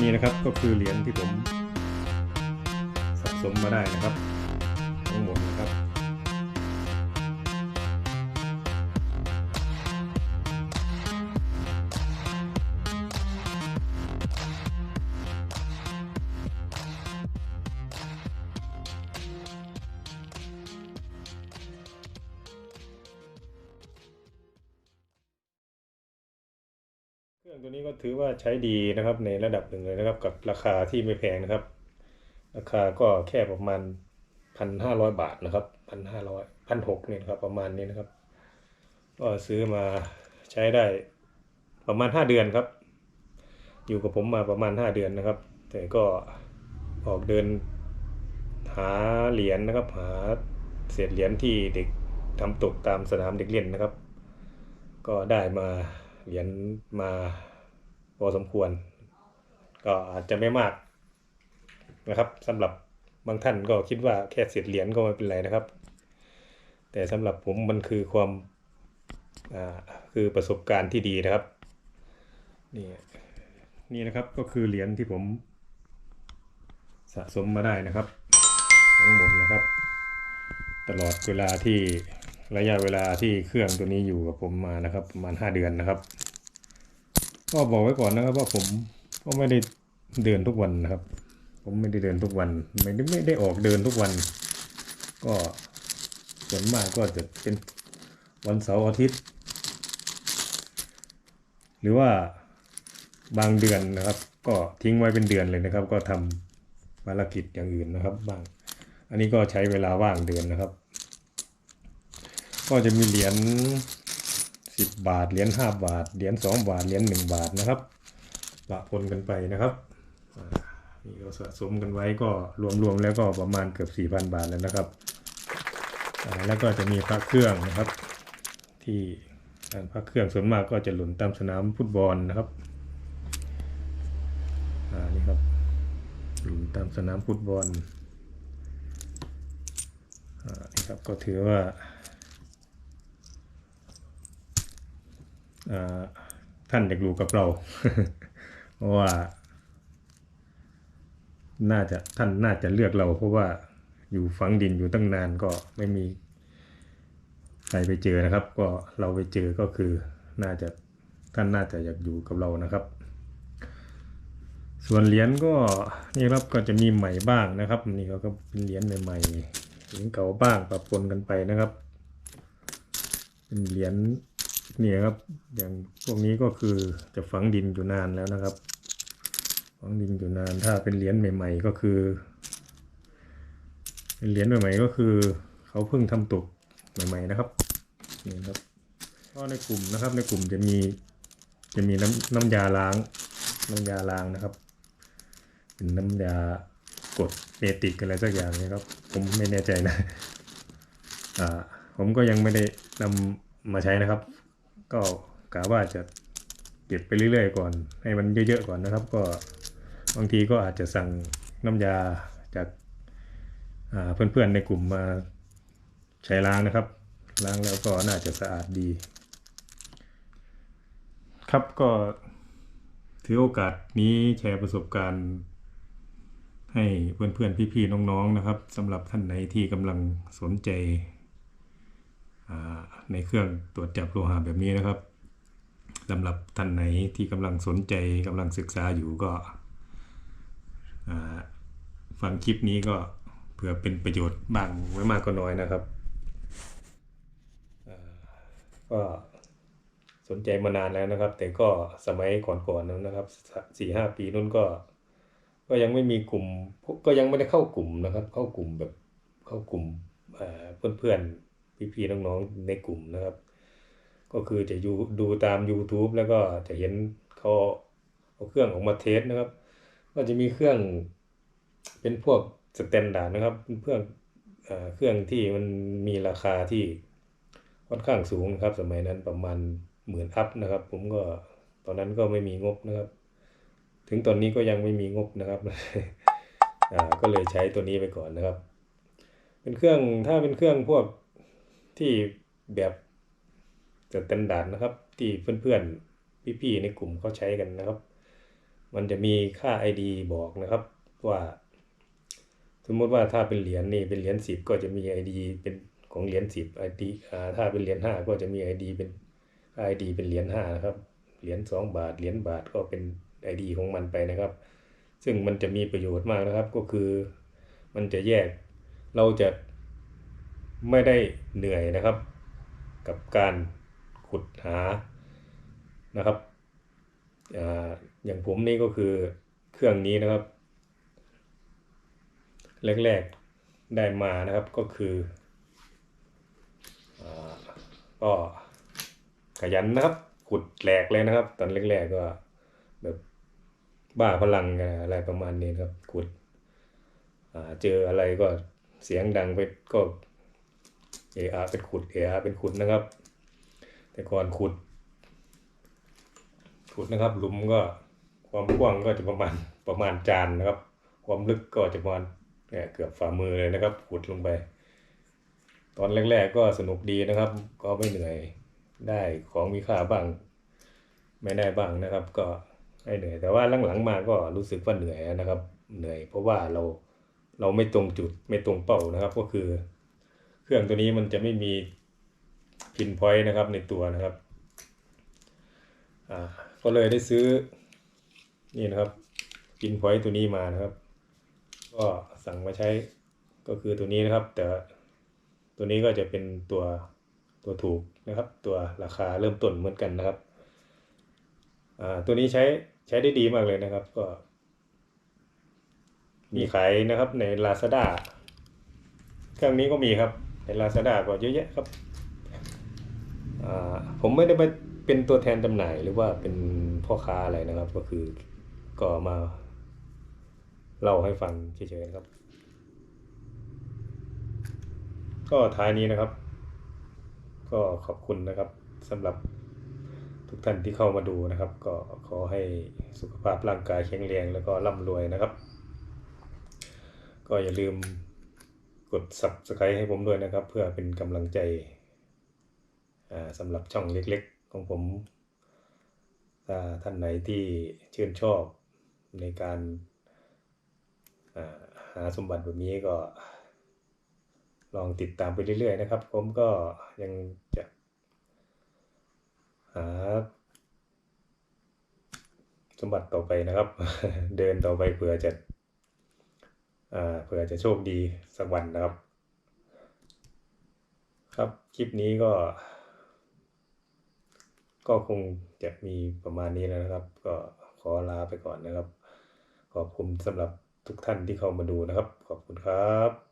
นี่นะครับก็คือเหรียญที่ผมสะสมมาได้นะครับ รื่องตัวนี้ก็ถือว่าใช้ดีนะครับในระดับหนึ่งเลยนะครับ กับราคาที่ไม่แพงนะครับ ราคาก็แค่ประมาณพันห้าร้อยบาทนะครับพันห้าร้อยพันหกเนี่ยครับประมาณนี้นะครับ ก็ซื้อมาใช้ได้ประมาณห้าเดือนครับ อยู่กับผมมาประมาณห้าเดือนนะครับ แต่ก็ออกเดินหาเหรียญนะครับ หาเศษเหรียญที่เด็กทำตกตามสนามเด็กเล่นนะครับ ก็ได้มา เหรียญมาพอสมควร ก็อาจจะไม่มากนะครับสำหรับบางท่านก็คิดว่าแค่เศษเหรียญก็ไม่เป็นไรนะครับ แต่สำหรับผมมันคือความคือประสบการณ์ที่ดีนะครับนี่นี่นะครับก็คือเหรียญที่ผมสะสมมาได้นะครับ ทั้งหมดนะครับ ตลอดเวลาที่ ระยะเวลาที่เครื่องตัวนี้อยู่กับผมมานะครับ ประมาณห้าเดือนนะครับ ก็บอกไว้ก่อนนะครับว่าผมก็ไม่ได้เดินทุกวันนะครับ ผมไม่ได้เดินทุกวัน ไม่ได้ไม่ได้ออกเดินทุกวัน ก็ส่วนมากก็จะเป็นวันเสาร์อาทิตย์ หรือว่าบางเดือนนะครับ ก็ทิ้งไว้เป็นเดือนเลยนะครับ ก็ทำภารกิจอย่างอื่นนะครับบ้าง อันนี้ก็ใช้เวลาว่างเดือนนะครับ ก็จะมีเหรียญสิบบาท เหรียญห้าบาท เหรียญสองบาท เหรียญหนึ่งบาทนะครับปะปนกันไปนะครับอ่านี่ก็สะสมกันไว้ก็รวมๆแล้วก็ประมาณเกือบสี่พันบาทแล้วนะครับ แล้วก็จะมีพระเครื่องนะครับ ที่การพระเครื่องส่วนมากก็จะหล่นตามสนามฟุตบอลนะครับอ่านี่ครับหล่นตามสนามฟุตบอลอ่านี่ครับก็ถือว่าอ่า ท่านอยากรู้กับเรา เพราะว่า น่าจะท่านน่าจะเลือกเรา เพราะว่าอยู่ฝังดินอยู่ตั้งนานก็ไม่มีใครไปเจอนะครับ ก็เราไปเจอก็คือน่าจะท่านน่าจะอยากอยู่กับเรานะครับ ส่วนเหรียญก็นี่ครับก็จะมีใหม่บ้างนะครับนี่ก็ก็เป็นเหรียญใหม่ๆเหรียญเก่าบ้างปะปนกันไปนะครับ เป็นเหรียญ เนี่ยครับ อย่างพวกนี้ก็คือจะฝังดินอยู่นานแล้วนะครับ ฝังดินอยู่นานถ้าเป็นเหรียญใหม่ ๆ ก็คือ เป็นเหรียญใหม่ๆก็คือเขาเพิ่งทำตกใหม่ ๆนะครับนี่ครับก็ในกลุ่มนะครับในกลุ่มจะมีจะมีน้ำน้ำยาล้าง น้ำยาล้างนะครับ เป็นน้ำยากดเมติกอะไรสักอย่างเนะครับ ผมไม่แน่ใจนะ อ่า ผมก็ยังไม่ได้นำมาใช้นะครับ ก็กะว่าจะเก็บไปเรื่อยๆก่อน ให้มันเยอะๆก่อนนะครับ ก็บางทีก็อาจจะสั่งน้ำยาจากาเพื่อนๆในกลุ่มมาใช้ล้างนะครับ ล้างแล้วก็น่าจะสะอาดดี ครับก็ถือโอกาสนี้แชร์ประสบการณ์ ให้เพื่อนๆพี่ๆน้องๆนะครับสำหรับท่านไหนที่กำลังสนใจ ในเครื่องตรวจจับโลหะแบบนี้นะครับสำหรับท่านไหนที่กำลังสนใจกำลังศึกษาอยู่ก็ฟังคลิปนี้ก็เผื่อเป็นประโยชน์บ้างไม่มากก็น้อยนะครับก็สนใจมานานแล้วนะครับ แต่ก็สมัยก่อนๆนั้นนะครับสี่ห้าปีนู้นก็ ก็ยังไม่มีกลุ่ม ก็ยังไม่ได้เข้ากลุ่มนะครับ เข้ากลุ่มแบบเข้ากลุ่มเอ่อเพื่อนๆ พี่ๆน้องๆในกลุ่มนะครับ ก็คือจะอยู่ดูตาม YouTube แล้วก็จะเห็นเขาเอาเครื่องออกมาเทสนะครับ ก็จะมีเครื่องเป็นพวกสแตนดาร์ดนะครับเครื่องเครื่องที่มันมีราคาที่ค่อนข้างสูงนะครับ สมัยนั้นประมาณหมื่นอัพนะครับ ผมก็ตอนนั้นก็ไม่มีงบนะครับ ถึงตอนนี้ก็ยังไม่มีงบนะครับก็เลยใช้ตัวนี้ไปก่อนนะครับ เป็นเครื่องถ้าเป็นเครื่องพวก ที่แบบสแตนดาร์ดนะครับ ที่เพื่อนๆ พี่ๆ ในกลุ่มเขาใช้กันนะครับ มันจะมีค่า ID บอกนะครับว่า สมมติว่าถ้าเป็นเหรียญนี่เป็นเหรียญสิบก็จะมี ID เป็นของเหรียญสิบ ID อ่าถ้าเป็นเหรียญห้าก็จะมี ID เป็น ID เป็นเหรียญห้านะครับ เหรียญสองบาท เหรียญบาทก็เป็น ID ของมันไปนะครับ ซึ่งมันจะมีประโยชน์มากนะครับ ก็คือ มันจะแยก เราจะ ไม่ได้เหนื่อยนะครับ กับการขุดหานะครับออย่างผมนี่ก็คือเครื่องนี้นะครับ แรกๆได้มานะครับก็คืออก็ขยันนะครับ ขุดแหลกเลยนะครับ ตอนแรกๆก็แบบบ้าพลังอะไรประมาณนี้ครับขุดเจออะไรก็เสียงดังไปก็ เออาเป็นขุดเออาเป็นขุดนะครับ แต่ก่อนขุด ขุดนะครับหลุมก็ความกว้างก็จะประมาณประมาณจานนะครับ ความลึกก็จะประมาณเนี่ยเกือบฝ่ามือเลยนะครับ ขุดลงไป ตอนแรก ๆ ก็สนุกดีนะครับ ก็ไม่เหนื่อยได้ของมีค่าบ้าง ไม่ได้บ้างนะครับ ก็ให้เหนื่อย แต่ว่าหลังๆมาก็รู้สึกว่าเหนื่อยนะครับ เหนื่อยเพราะว่าเราเราไม่ตรงจุดไม่ตรงเป้านะครับ ก็คือ เครื่องตัวนี้มันจะไม่มีพินพอยต์นะครับในตัวนะครับอ่าก็เลยได้ซื้อนี่นะครับพินพอยต์ตัวนี้มานะครับ ก็สั่งมาใช้ก็คือตัวนี้นะครับ แต่ตัวนี้ก็จะเป็นตัวตัวถูกนะครับ ตัวราคาเริ่มต้นเหมือนกันนะครับอ่าตัวนี้ใช้ใช้ได้ดีมากเลยนะครับก็ มีขายนะครับใน Lazada เครื่องนี้ก็มีครับ ใน Lazada ก็เยอะแยะครับผมไม่ได้ไปเป็นตัวแทนจำหน่ายหรือว่าเป็นพ่อค้าอะไรนะครับ ก็คือก็มาเล่าให้ฟังเฉยๆครับ ก็ท้ายนี้นะครับ ก็ขอบคุณนะครับสำหรับทุกท่านที่เข้ามาดูนะครับ ก็ขอให้สุขภาพร่างกายแข็งแรงแล้วก็ร่ำรวยนะครับ ก็อย่าลืม กด subscribe ให้ผมด้วยนะครับ เพื่อเป็นกำลังใจสำหรับช่องเล็กๆ ของผมถ้าท่านไหนที่ชื่นชอบในการหาสมบัติแบบนี้ก็ ลองติดตามไปเรื่อยๆนะครับ ผมก็ยังจะหาสมบัติต่อไปนะครับ เดินต่อไปเผื่อจะ เผื่อจะโชคดีสักวันนะครับ ครับ คลิปนี้ก็ ก็คงจะมีประมาณนี้แล้วนะครับ ก็ขอลาไปก่อนนะครับ ขอบคุณสำหรับทุกท่านที่เข้ามาดูนะครับ ขอบคุณครับ